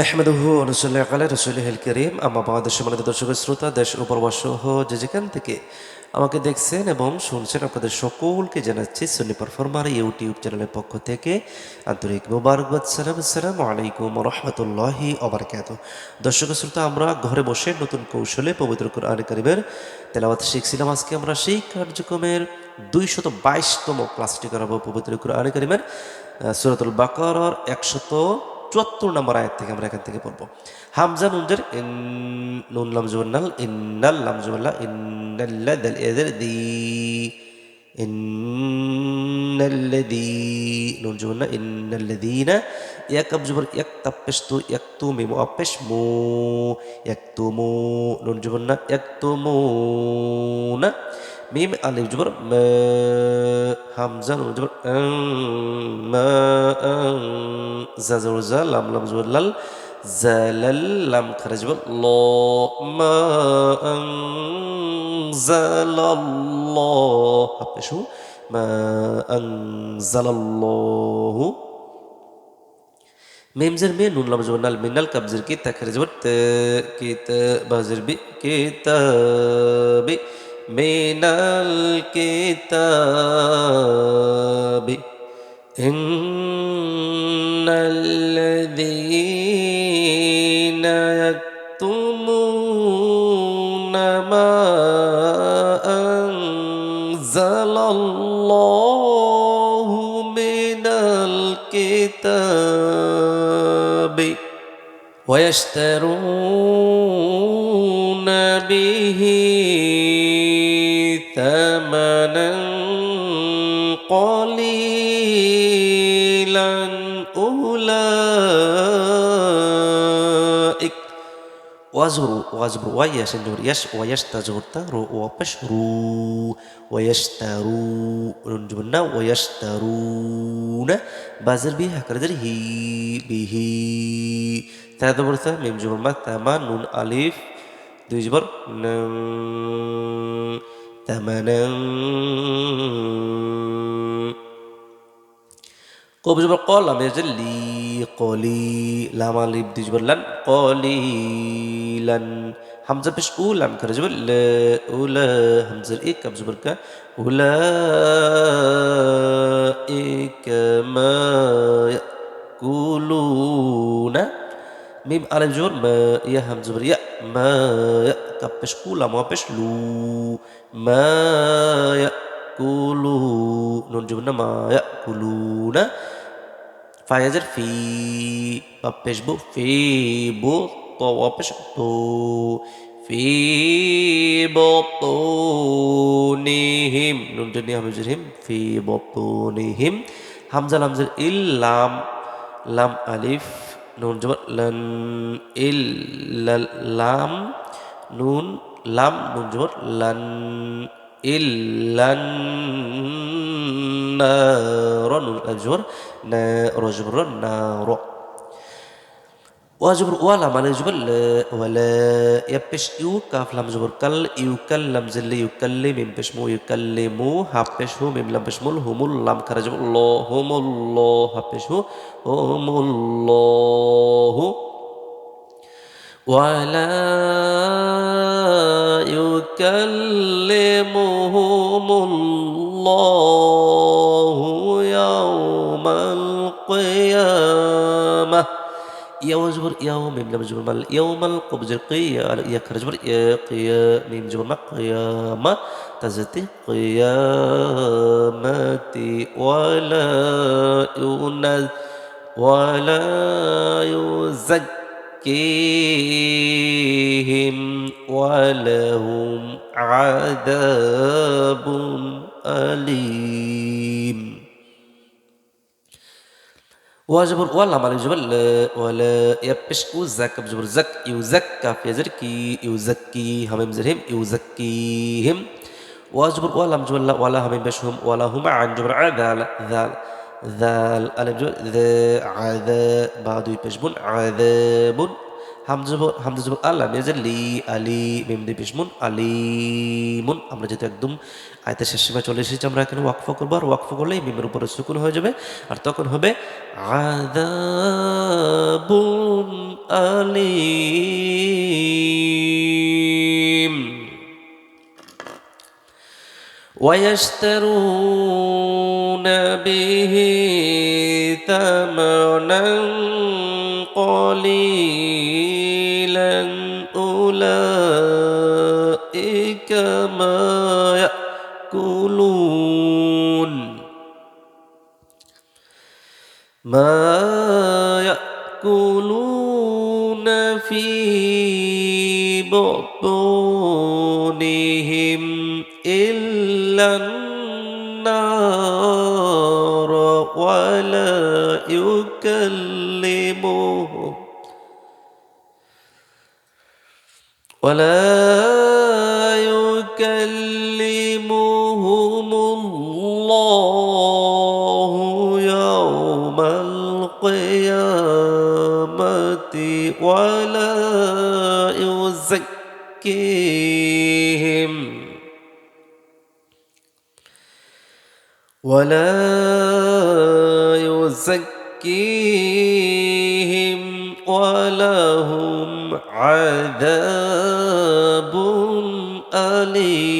নাহমাদুহু রসুল্লাহ আলা রসুল করিম আমার বাংলাদেশ সম্মানিত দর্শক শ্রোতা, দেশ উপরবাস সহ যে যেখান থেকে আমাকে দেখছেন এবং শুনছেন, আপনাদের সকলকে জানাচ্ছি সন্নি পারফর্মার ইউটিউব চ্যানেলের পক্ষ থেকে আন্তরিক মুবারকবাদ, সালাম আসসালাম আলাইকুম রহমতুল্লাহি অবরকাত দর্শক শ্রোতা, আমরা ঘরে বসে নতুন কৌশলে পবিত্র কোরআন কারিমের তেলাওয়াত শিখছিলাম। আজকে আমরা সেই কার্যক্রমের দুইশত বাইশতম ক্লাসটি করাবো পবিত্র কোরআন কারিমের সুরতুল বাকর একশত চুয়াত্তর নম্বর আয়াত থেকে আমরা এখান থেকে পড়ব। হামজা নুনজের নুন লামজুবান্নাল ইন্নাল লামজুবাল্লাহ ইন্নাল্লা দাল এদের দি ইন্নাল্লাযী নুন জুবান্না ইন্নাল্লাযীনা এক জবর এক তাপ্পেশ এক তু তু মু নুন জুবান্না এক তু মু না মিম আলিফ জবর হামজা নুন জবর আং জা লাম লাম, জবর, লাল জালাল লাম, খারা জবর, ল, মা আং জালাল্লাহ হাফেশু মা আং জালাল্লাহু মেমজের মে, নুন, লাম, জবর, নাল মিনাল কাবজের কি তাখারে জবর, ত, কি, ত বাজের বি কিতাবি من الكتاب إن الذين يكتمون ما أنزل الله من الكتاب ويشترون به ওয়াজরু ওয়াজরু ওয়াই ইয়াসেন জোর ইয়াস ওয়াইয়াস্তা জোর তা রো ওয়াপাস রু ওয়াইয়াস্তারু জুবুর না ওয়াইয়াস্তারু না বাজার বি হাকার জারি হি বিহি তারা তো বলতে মিম জুবুর মা তামা নুন আলিফ দুই জুবর তামানা কবি জুবর কল আমি লি কলি লামালিব দুই জুবর লান কলি উলান হামজা পেশ উলাম করে জবর ল উলা হামজার এক কাপ জবর কা উলা এক মা কুলুনা মিম আলিম জবর মা ইয়া হাম জবর ইয়া মা ইয়া কাপ পেশ উলাম ওয়া পেশ লু মা ইয়া কুলু নুন জবর না মা ইয়া কুলুনা ফায়াজার ফি বা পেশ বো ফি বো تو في بطونهم نون جني همزرهم في بطونهم همزة لمزر إلام لام ألف নুন জবর লান ইল লাল লাম নুন লাম নুন জবর লান ইল লান নার নুন আলিফ জবর না র জবর না র وازبر ولا ما نزبر لا ولا يبش يو كاف لم زبر كل يو كل لم زل يو كل ميم بش مو يكلمو هبش هو ميم لم بش مول هم لم كرج الله هم الله هبش هو هم الله ولا يكل يا وجبر يوم ميم لم جبر يوم القبز قيا يا كرجبر يا ميم جبر قيامة تزتي قيامتي ولا ينز ولا يزكيهم ولهم عذاب أليم. وجبر ولا ما جبر ولا يبش وزك بجبر زك يزكى في زركي يزكي هم. زرهم يزكيهم وجبر ولا مجبر ولا هم بشهم ولا هم عن جبر عذال ذال ذال ألف جبر ذا عذاب بعد يبشبون عذاب. হামজুব হামজুব আল্লাহ মেজে লি, আলি মেমদি পিসমুন আলিমুন, আমরা যেহেতু একদম আয়তের শেষ সীমা চলে এসেছি, আমরা এখানে ওয়াকফ করব, আর ওয়াকফ করলে মিমের উপরে সুকুন হয়ে যাবে। আর তখন হবে আলি আলিম। ويشترون به ثمنا قليلا أولئك ما يأكلون. ما يأكلون في بطونهم إلا النار ولا يكلمهم ولا يكلمهم الله يوم القيامة ولا يزكيهم ولا يزكيهم ولهم عذاب আলী